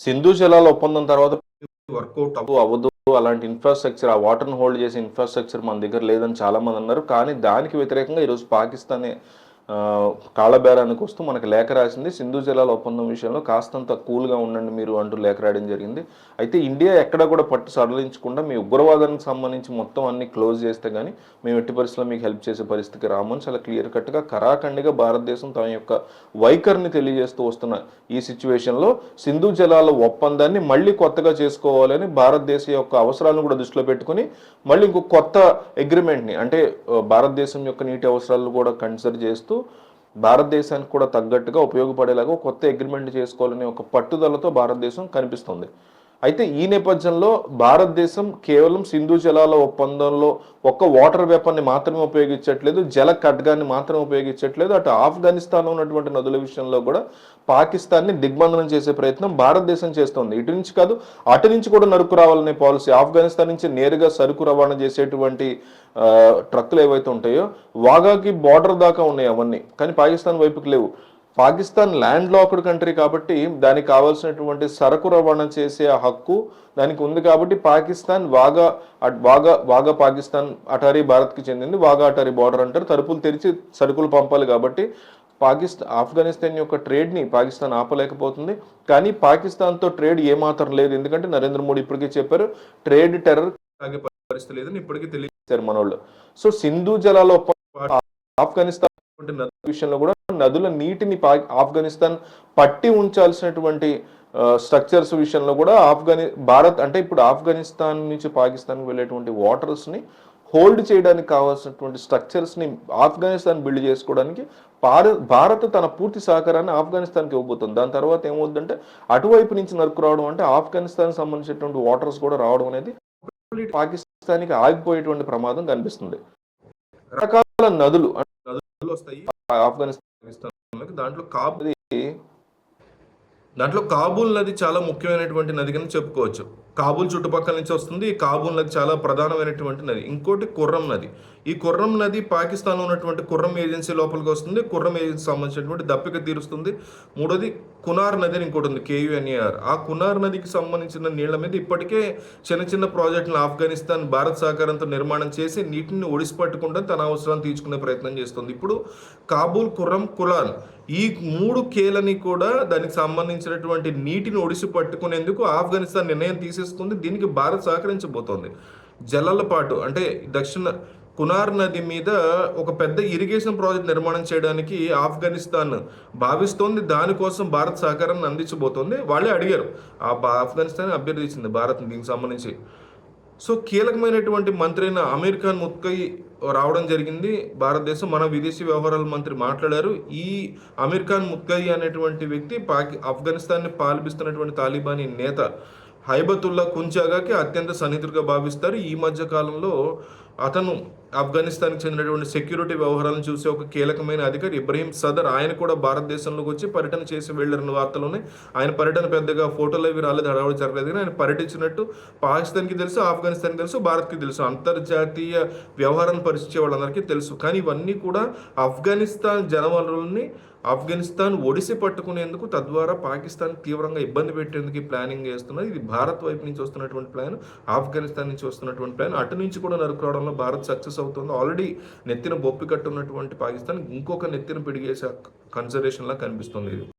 సింధు జలాల ఒప్పందం తర్వాత వర్కౌట్ అవ్వదు అలాంటి ఇన్ఫ్రాస్ట్రక్చర్ ఆ వాటర్ని హోల్డ్ చేసే ఇన్ఫ్రాస్ట్రక్చర్ మన దగ్గర లేదని చాలా మంది అన్నారు. కానీ దానికి వ్యతిరేకంగా ఈరోజు పాకిస్తాన్ కాళ్ళబేరానికి వస్తూ మనకి లేఖ రాసింది. సింధు జలాల ఒప్పందం విషయంలో కాస్తంత కూల్గా ఉండండి మీరు అంటూ లేఖ రాయడం జరిగింది. అయితే ఇండియా ఎక్కడ కూడా పట్టు సడలించకుండా మీ ఉగ్రవాదానికి సంబంధించి మొత్తం అన్ని క్లోజ్ చేస్తే కానీ మేము ఎట్టి పరిస్థితుల్లో మీకు హెల్ప్ చేసే పరిస్థితికి రామని చాలా క్లియర్ కట్గా కరాఖండిగా భారతదేశం తమ యొక్క వైఖరిని తెలియజేస్తూ వస్తున్న ఈ సిచ్యువేషన్లో సింధు జలాల ఒప్పందాన్ని మళ్ళీ కొత్తగా చేసుకోవాలని భారతదేశ యొక్క అవసరాలను కూడా దృష్టిలో పెట్టుకుని మళ్ళీ ఇంకో కొత్త అగ్రిమెంట్ని అంటే భారతదేశం యొక్క నీటి అవసరాలను కూడా కన్సిడర్ చేస్తూ భారతదేశానికి కూడా తగ్గట్టుగా ఉపయోగపడేలాగా కొత్త అగ్రిమెంట్ చేసుకోవాలనే ఒక పట్టుదలతో భారతదేశం కనిపిస్తుంది. అయితే ఈ నేపథ్యంలో భారతదేశం కేవలం సింధు జలాల ఒప్పందంలో ఒక్క వాటర్ వెపన్ని మాత్రమే ఉపయోగించట్లేదు జల ఖడ్గాన్ని మాత్రమే ఉపయోగించట్లేదు అటు ఆఫ్ఘనిస్తాన్లో ఉన్నటువంటి నదుల విషయంలో కూడా పాకిస్తాన్ని దిగ్బంధనం చేసే ప్రయత్నం భారతదేశం చేస్తోంది. ఇటు నుంచి కాదు అటు నుంచి కూడా నరుకు రావాలనే పాలసీ ఆఫ్ఘనిస్తాన్ నుంచి నేరుగా సరుకు రవాణా చేసేటువంటి ట్రక్కులు ఏవైతే ఉంటాయో వాగాకి బార్డర్ దాకా ఉన్నాయి అవన్నీ. కానీ పాకిస్తాన్ వైపుకి లేవు. పాకిస్తాన్ ల్యాండ్ లాక్డ్ కంట్రీ కాబట్టి దానికి కావాల్సినటువంటి సరకు రవాణా చేసే హక్కు దానికి ఉంది కాబట్టి పాకిస్తాన్ వాగా అట్ వాగా వాగా పాకిస్తాన్ అటారీ భారత్కి చెందింది. వాగా అటారీ బార్డర్ అంటారు. తలుపులు తెరిచి సరుకులు పంపాలి కాబట్టి పాకిస్తాన్ ఆఫ్ఘనిస్తాన్ యొక్క ట్రేడ్ని పాకిస్తాన్ ఆపలేకపోతుంది. కానీ పాకిస్తాన్తో ట్రేడ్ ఏమాత్రం లేదు. ఎందుకంటే నరేంద్ర మోడీ ఇప్పటికే చెప్పారు ట్రేడ్ టెర్రర్ పరిస్థితి లేదని ఇప్పటికీ తెలియజేశారు మనోళ్ళు. సో సింధు జలాల ఒప్పందం ఆఫ్ఘనిస్తాన్ నదుల విషయంలో కూడా నదుల నీటిని ఆఫ్ఘనిస్తాన్ పట్టి ఉంచాల్సినటువంటి స్ట్రక్చర్స్ విషయంలో కూడా ఆఫ్ఘని భారత్ అంటే ఇప్పుడు ఆఫ్ఘనిస్తాన్ నుంచి పాకిస్తాన్కి వెళ్ళేటువంటి వాటర్స్ని హోల్డ్ చేయడానికి కావాల్సినటువంటి స్ట్రక్చర్స్ని ఆఫ్ఘనిస్తాన్ బిల్డ్ చేసుకోవడానికి భారత్ భారత్ తన పూర్తి సహకారాన్ని ఆఫ్ఘనిస్తాన్కి ఇవ్వబోతుంది. దాని తర్వాత ఏమవుతుందంటే అటువైపు నుంచి నరుకు రావడం అంటే ఆఫ్ఘనిస్తాన్ సంబంధించినటువంటి వాటర్స్ కూడా రావడం అనేది పాకిస్తాన్కి ఆగిపోయేటువంటి ప్రమాదం కనిపిస్తుంది. రకాల నదులు నదులు వస్తాయి ఆఫ్ఘనిస్తాన్ దాంట్లో కాబు దాంట్లో కాబూల్ నది చాలా ముఖ్యమైనటువంటి నది కింద చెప్పుకోవచ్చు. కాబూల్ చుట్టుపక్కల నుంచి వస్తుంది. ఈ కాబూల్ నది చాలా ప్రధానమైనటువంటి నది. ఇంకోటి కుర్రం నది. ఈ కుర్రం నది పాకిస్తాన్లో ఉన్నటువంటి కుర్రం ఏజెన్సీ లోపలికి వస్తుంది. కుర్రం ఏజెన్సీ సంబంధించినటువంటి దప్పిక తీరుస్తుంది. మూడోది కునార్ నది అని ఇంకోటి ఉంది కేయుఎన్ఏఆర్ ఆ కునార్ నదికి సంబంధించిన నీళ్ళ మీద ఇప్పటికే చిన్న చిన్న ప్రాజెక్టులు ఆఫ్ఘనిస్తాన్ భారత్ సహకారంతో నిర్మాణం చేసి నీటిని ఒడిసి పట్టకుండా తన అవసరాన్ని తీర్చుకునే ప్రయత్నం చేస్తుంది. ఇప్పుడు కాబూల్ కుర్రం కులాన్. ఈ మూడు కేలని కూడా దానికి సంబంధించినటువంటి నీటిని ఒడిసి పట్టుకునేందుకు ఆఫ్ఘనిస్తాన్ నిర్ణయం తీసేసుకుంది దీనికి భారత్ సహకరించబోతోంది. జలాల పాటు అంటే దక్షిణ కునార్ నది మీద ఒక పెద్ద ఇరిగేషన్ ప్రాజెక్ట్ నిర్మాణం చేయడానికి ఆఫ్ఘనిస్తాన్ భావిస్తోంది. దానికోసం భారత్ సహకారాన్ని అందించబోతోంది. వాళ్ళే అడిగారు. ఆ ఆఫ్ఘనిస్తాన్ అభ్యర్థించింది భారత్ దీనికి సంబంధించి. సో కీలకమైనటువంటి మంత్రి అయిన అమీర్ ఖాన్ ముత్కై రావడం జరిగింది. భారతదేశం మన విదేశీ వ్యవహారాల మంత్రి మాట్లాడారు. ఈ అమీర్ ఖాన్ ముత్కై అనేటువంటి వ్యక్తి పాకి ఆఫ్ఘనిస్తాన్ని పాలిపిస్తున్నటువంటి తాలిబానీ నేత. హైబతుల్లా కుంచాగాకి అత్యంత సన్నిహితుడిగా భావిస్తారు. ఈ మధ్య కాలంలో అతను ఆఫ్ఘనిస్తాన్కి చెందినటువంటి సెక్యూరిటీ వ్యవహారాలను చూసే ఒక కీలకమైన అధికారి ఇబ్రహీం సదర్. ఆయన కూడా భారతదేశంలోకి వచ్చి పర్యటన చేసి వెళ్ళారన్న వార్తలోనే ఆయన పర్యటన పెద్దగా ఫోటోలు అవి రాలేదు హడావుడి జరగలేదు. కానీ ఆయన పర్యటించినట్టు పాకిస్తాన్కి తెలుసు ఆఫ్ఘనిస్తాన్కి తెలుసు భారత్కి తెలుసు. అంతర్జాతీయ వ్యవహారాన్ని పరిచే వాళ్ళందరికీ తెలుసు. కానీ ఇవన్నీ కూడా ఆఫ్ఘనిస్తాన్ జనవరుల్ని ఆఫ్ఘనిస్తాన్ ఒడిసి పట్టుకునేందుకు తద్వారా పాకిస్తాన్ తీవ్రంగా ఇబ్బంది పెట్టేందుకు ప్లానింగ్ చేస్తున్నది. ఇది భారత్ వైపు నుంచి వస్తున్నటువంటి ప్లాన్ ఆఫ్ఘనిస్తాన్ నుంచి వస్తున్నటువంటి ప్లాన్. అటు నుంచి కూడా నరుకురావడంలో భారత్ సక్సెస్ అవుతుంది. ఆల్రెడీ నెత్తిన బొప్పి కట్టున్నటువంటి పాకిస్తాన్ ఇంకొక నెత్తిన పిడిగేసే కన్సర్వేషన్లా కనిపిస్తుంది ఇది.